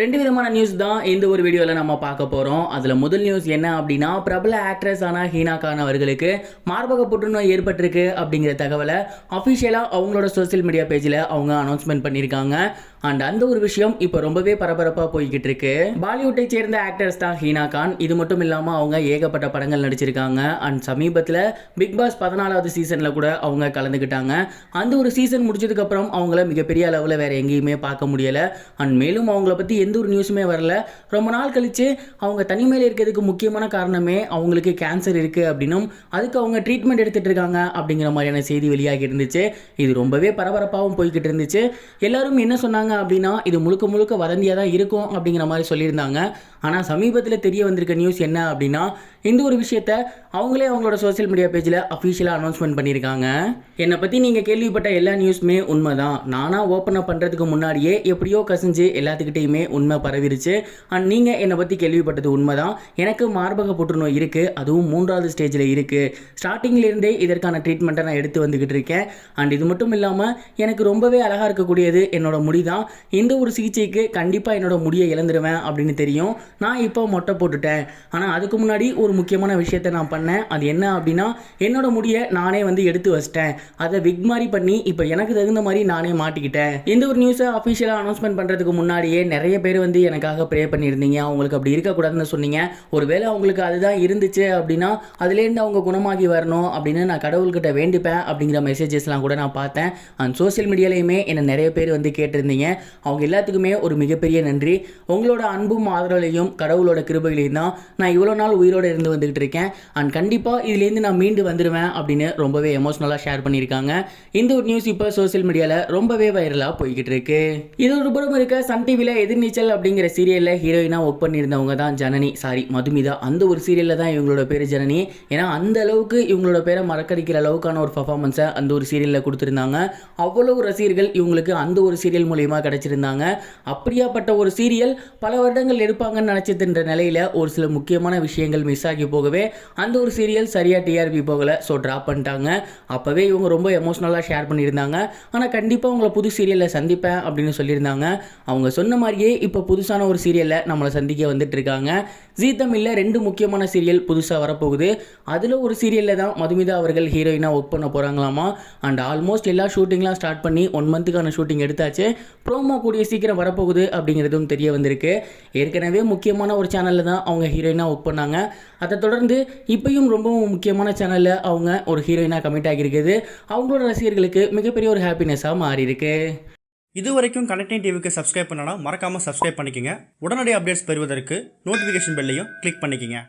ரெண்டு விதமான நியூஸ் தான் இந்த ஒரு வீடியோவில் நம்ம பார்க்க போகிறோம் அதில் முதல் நியூஸ் என்ன அப்படின்னா பிரபல ஆக்ட்ரஸ் ஆன ஹீனா கான் அவர்களுக்கு மார்பக புற்றுநோய் ஏற்பட்டிருக்கு அப்படிங்கிற தகவலை அஃபிஷியலாக அவங்களோட சோஷியல் மீடியா பேஜில் அவங்க அனௌன்ஸ்மெண்ட் பண்ணியிருக்காங்க. அண்ட் அந்த ஒரு விஷயம் இப்போ ரொம்பவே பரபரப்பாக போய்கிட்டு இருக்கு. பாலிவுட்டை சேர்ந்த ஆக்டர்ஸ் தான் ஹீனா கான். இது மட்டும் இல்லாமல் அவங்க ஏகப்பட்ட படங்கள் நடிச்சிருக்காங்க. அண்ட் சமீபத்தில் பிக் பாஸ் பதினாலாவது சீசனில் கூட அவங்க கலந்துக்கிட்டாங்க அந்த ஒரு சீசன் முடிச்சதுக்கப்புறம் அவங்கள மிகப்பெரிய அளவில் வேற எங்கேயுமே பார்க்க முடியலை. அண்ட் மேலும் அவங்கள பற்றி எந்த ஒரு நியூஸுமே வரல. ரொம்ப நாள் கழிச்சு அவங்க தனிமையில் இருக்கிறதுக்கு முக்கியமான காரணமே அவங்களுக்கு கேன்சர் இருக்குது அப்படின்னும் அதுக்கு அவங்க ட்ரீட்மெண்ட் எடுத்துட்டு இருக்காங்க அப்படிங்கிற மாதிரியான செய்தி வெளியாகி இருந்துச்சு. இது ரொம்பவே பரபரப்பாகவும் போய்கிட்டு இருந்துச்சு. எல்லாரும் என்ன சொன்னாங்க அப்படின்னா இது முழுக்க முழுக்க வதந்தியாக தான் இருக்கும் அப்படிங்கிற மாதிரி சொல்லியிருந்தாங்க. ஆனால் சமீபத்தில் தெரிய வந்திருக்க நியூஸ் என்ன அப்படின்னா இந்த ஒரு விஷயத்த அவங்களே அவங்களோட சோஷியல் மீடியா பேஜில் அஃபிஷியலாக அனௌன்ஸ்மெண்ட் பண்ணியிருக்காங்க என்னை பற்றி நீங்கள் கேள்விப்பட்ட எல்லா நியூஸுமே உண்மை தான் நானாக ஓப்பன் அப் பண்ணுறதுக்கு முன்னாடியே எப்படியோ கசிஞ்சு எல்லாத்துக்கிட்டேயுமே உண்மை பரவிருச்சு. அண்ட் நீங்கள் என்னை பற்றி கேள்விப்பட்டது உண்மை தான் எனக்கு மார்பக புற்றுநோய் இருக்குது அதுவும் மூன்றாவது ஸ்டேஜில் இருக்குது ஸ்டார்டிங்லேருந்தே இதற்கான ட்ரீட்மெண்ட்டை நான் எடுத்து வந்துக்கிட்டு இருக்கேன். அண்ட் இது மட்டும் இல்லாமல் எனக்கு ரொம்பவே அழகாக இருக்கக்கூடியது என்னோட முடி தான் இந்த ஒரு சிகிச்சைக்கு கண்டிப்பாக என்னோட முடியை இழந்துருவேன் அப்படின்னு தெரியும். நான் இப்போ மொட்டை போட்டுட்டேன். ஆனால் அதுக்கு முன்னாடி ஒரு முக்கியமான விஷயத்தை நான் பண்ணேன். அது என்ன அப்படின்னா என்னோட முடியை நானே வந்து எடுத்து வச்சிட்டேன். அதை விக் மாதிரி பண்ணி இப்போ எனக்கு தகுந்த மாதிரி நானே மாட்டிக்கிட்டேன். இந்த ஒரு நியூஸை அஃபிஷியலாக அனௌன்ஸ்மெண்ட் பண்ணுறதுக்கு முன்னாடியே நிறைய பேர் வந்து எனக்காக ப்ரே பண்ணியிருந்தீங்க. அவங்களுக்கு அப்படி இருக்கக்கூடாதுன்னு சொன்னீங்க. ஒருவேளை அவங்களுக்கு அதுதான் இருந்துச்சு அப்படின்னா அதுலேருந்து அவங்க குணமாகி வரணும் அப்படின்னு நான் கடவுள்கிட்ட வேண்டிப்பேன் அப்படிங்கிற மெசேஜஸ்லாம் கூட நான் பார்த்தேன். அண்ட் சோஷியல் மீடியாலையுமே என்னை நிறைய பேர் வந்து கேட்டிருந்தீங்க. அவங்க எல்லாத்துக்குமே ஒரு மிகப்பெரிய நன்றி. உங்களோட அன்பும் ஆதரவுலையும் கடவுளோட கிருபையிலேயும் தான் நான் இவ்வளோ நாள் உயிரோடு இருந்து வந்துகிட்டு இருக்கேன். அண்ட் கண்டிப்பாக இதுலேருந்து நான் மீண்டு வந்துடுவேன் அப்படின்னு ரொம்பவே எமோஷ்னலாக ஷேர் பண்ணியிருக்காங்க. இந்த ஒரு நியூஸ் இப்போ சோசியல் மீடியாவில் ரொம்பவே வைரலாக போய்கிட்டு இருக்கு. இது ஒரு புறம் இருக்க சன் டிவியில் எதிர்நீச்சல் அப்படிங்கிற சீரியலில் ஹீரோயினாக ஒர்க் பண்ணியிருந்தவங்க தான் ஜனனி. சாரி மதுமிதா. அந்த ஒரு சீரியலில் தான் இவங்களோட பேர் ஜனனி. ஏன்னா அந்த அளவுக்கு இவங்களோட பேரை மறக்கடிக்கிற அளவுக்கான ஒரு பர்ஃபார்மன்ஸை அந்த ஒரு சீரியலில் கொடுத்துருந்தாங்க. அவ்வளவு ரசிகர்கள் இவங்களுக்கு அந்த ஒரு சீரியல் மூலியமாக கிடைச்சிருந்தாங்க. அப்படியாப்பட்ட ஒரு சீரியல் பல வருடங்கள் எடுப்பாங்கன்னு நினச்சதுன்ற நிலையில் ஒரு சில முக்கியமான விஷயங்கள் மிஸ் ஆகி போகவே அந்த ஒரு சீரியல் சரியாக டிஆர்பி போகலை. ஸோ ட்ராப் பண்ணிட்டாங்க. அப்போவே இவங்க ரொம்ப எமோஷ்னலாக ஷேர் பண்ணியிருந்தாங்க. ஆனால் கண்டிப்பாக உங்களை புது சீரியலில் சந்திப்பேன் அப்படின்னு சொல்லியிருந்தாங்க. அவங்க சொன்ன மாதிரியே இப்போ புதுசான ஒரு சீரியலில் நம்மளை சந்திக்க வந்துட்டு இருக்காங்க ஜீ தமிழில் ரெண்டு முக்கியமான சீரியல் புதுசாக வரப்போகுது. அதில் ஒரு சீரியலில் தான் மதுமிதா அவர்கள் ஹீரோயினாக ஒர்க் பண்ண போகிறாங்களாமா அண்ட் ஆல்மோஸ்ட் எல்லா ஷூட்டிங்லாம் ஸ்டார்ட் பண்ணி ஒன் மந்த்துக்கான ஷூட்டிங் எடுத்தாச்சு. ப்ரோமோ கூடிய சீக்கிரம் வரப்போகுது அப்படிங்கிறதும் தெரிய வந்திருக்கு. ஏற்கனவே முக்கியமான ஒரு சேனலில் தான் அவங்க ஹீரோயினாக ஒர்க் பண்ணாங்க. அதை தொடர்ந்து இப்பயும் ரொம்பவும் முக்கியமான சேனலில் அவங்க ஒரு ஹீரோயினாக கமிட் ஆகியிருக்குது. அவங்களோட ரசிகர்களுக்கு மிகப்பெரிய ஒரு ஹாப்பினஸ்ஸாக மாறி இருக்கு இது வரைக்கும் கனெக்டிங் டிவிக்கு சப்ஸ்கிரைப் பண்ணனா மறக்காமல் சப்ஸ்கிரைப் பண்ணிக்கங்க. உடனடி அப்டேட்ஸ் பெறுவதற்கு நோட்டிஃபிகேஷன் பெல்லையும் கிளிக் பண்ணிக்கோங்க.